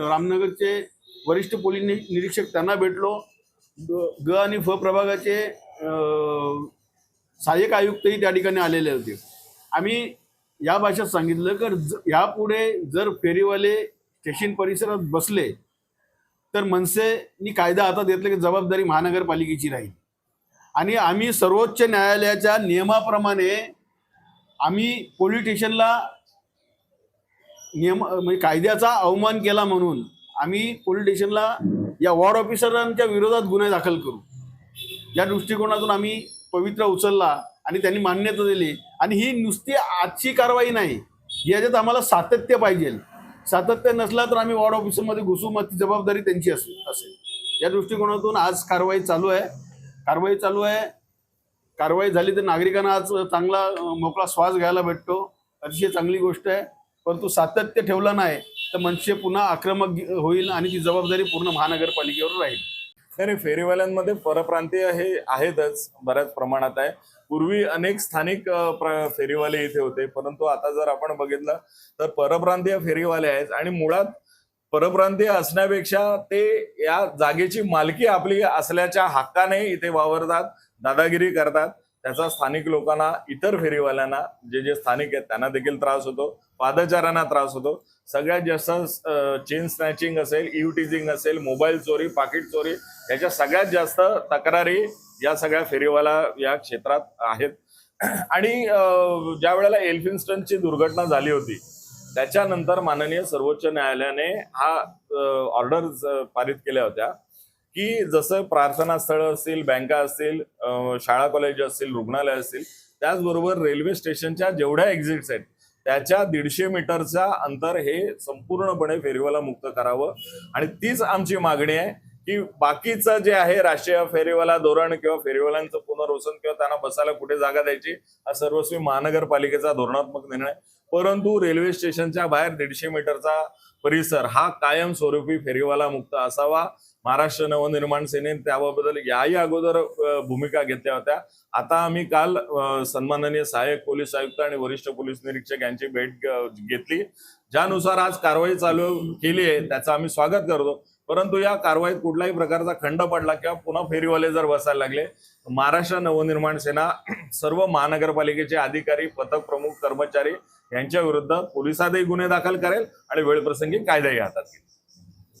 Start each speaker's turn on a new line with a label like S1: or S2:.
S1: रामनगरचे वरिष्ठ पोलीस निरीक्षक त्यांना भेटलो. ग ग आणि फ प्रभागाचे सहाय्यक आयुक्तही त्या ठिकाणी आलेले होते. आम्ही या भाषेत सांगितलं की ज यापुढे जर फेरीवाले स्टेशन परिसरात बसले तर मनसेनी कायदा हातात घेतला की जबाबदारी महानगरपालिकेची राहील. आणि आम्ही सर्वोच्च न्यायालयाच्या नियमाप्रमाणे आम्ही पोलीस स्टेशनला नियम म्हणजे कायद्याचा अवमान केला म्हणून आम्ही पोलीस स्टेशनला या वॉर्ड ऑफिसरांच्या विरोधात गुन्हे दाखल करू. या दृष्टिकोनातून आम्ही पवित्र उचलला आणि त्यांनी मान्यता दिली. आणि ही नुसती आजची कारवाई नाही याच्यात आम्हाला सातत्य पाहिजे. सातत्य नसला तर आम्ही वॉर्ड ऑफिसरमध्ये घुसू मग ती जबाबदारी त्यांची असेल असेल. या दृष्टिकोनातून आज कारवाई चालू आहे. कारवाई चालू आहे. कारवाई झाली तर नागरिकांना आज चांगला मोकळा श्वास घ्यायला भेटतो. अतिशय चांगली गोष्ट आहे. परंतु सातत्य ठेवलं नाही तर मनसे पुन्हा आक्रमक होईल आणि ती जबाबदारी पूर्ण महानगरपालिकेवर राहील.
S2: नाही फेरीवाल्यांमध्ये परप्रांतीय हे आहेतच बऱ्याच प्रमाणात आहे. पूर्वी अनेक स्थानिक फेरीवाले इथे होते परंतु आता जर आपण बघितलं तर परप्रांतीय फेरीवाले आहेत आणि मुळात परप्रांतीय असण्यापेक्षा ते या जागेची मालकी आपली असल्याच्या हक्काने इथे वावरतात दादागिरी करतात. त्याचा स्थानिक लोकांना इतर फेरीवाल्यांना जे जे स्थानिक आहेत त्यांना देखील त्रास होतो. पादचाऱ्यांना त्रास होतो. सगळ्यात जास्त चेन स्नॅचिंग असेल इव टीजिंग असेल मोबाईल चोरी पाकिट चोरी याच्या सगळ्यात जास्त तक्रारी या सगळ्या फेरीवाला या क्षेत्रात आहेत. आणि ज्या वेळेला एल्फिन्स्टनची दुर्घटना झाली होती त्याच्यानंतर माननीय सर्वोच्च न्यायालयाने हा ऑर्डर पारित केल्या होत्या. की जसं प्रार्थना स्थळं असतील बँका असतील शाळा कॉलेज असतील रुग्णालय असतील त्याचबरोबर रेल्वे स्टेशनच्या जेवढ्या एक्झिट्स आहेत त्याच्या दीडशे मीटरचा अंतर हे संपूर्णपणे फेरीवाला मुक्त करावं. आणि तीच आमची मागणी आहे की बाकीचं जे आहे राष्ट्रीय फेरीवाला धोरण किंवा फेरीवाल्यांचं पुनर्वसन किंवा त्यांना बसायला कुठे जागा द्यायची हा सर्वस्वी महानगरपालिकेचा धोरणात्मक निर्णय. परंतु रेल्वे स्टेशनच्या बाहेर दीडशे मीटरचा परिसर हा कायमस्वरूपी फेरीवाला मुक्त असावा. महाराष्ट्र नवनिर्माण सेनेने त्याबद्दल याही अगोदर भूमिका घेतल्या होत्या. आता आम्ही काल सन्माननीय सहाय्यक पोलीस आयुक्त आणि वरिष्ठ पोलीस निरीक्षक यांची भेट घेतली. ज्यानुसार आज कारवाई चालू केली आहे त्याचं आम्ही स्वागत करतो. परंतु या कारवाईत कुठल्याही प्रकारचा खंड पडला किंवा पुन्हा फेरीवाले जर बसायला लागले महाराष्ट्र नवनिर्माण सेना सर्व महानगरपालिकेचे अधिकारी पथक प्रमुख कर्मचारी यांच्या विरुद्ध पोलिसातही गुन्हे दाखल करेल आणि वेळप्रसंगी कायदाही हातात घेईल.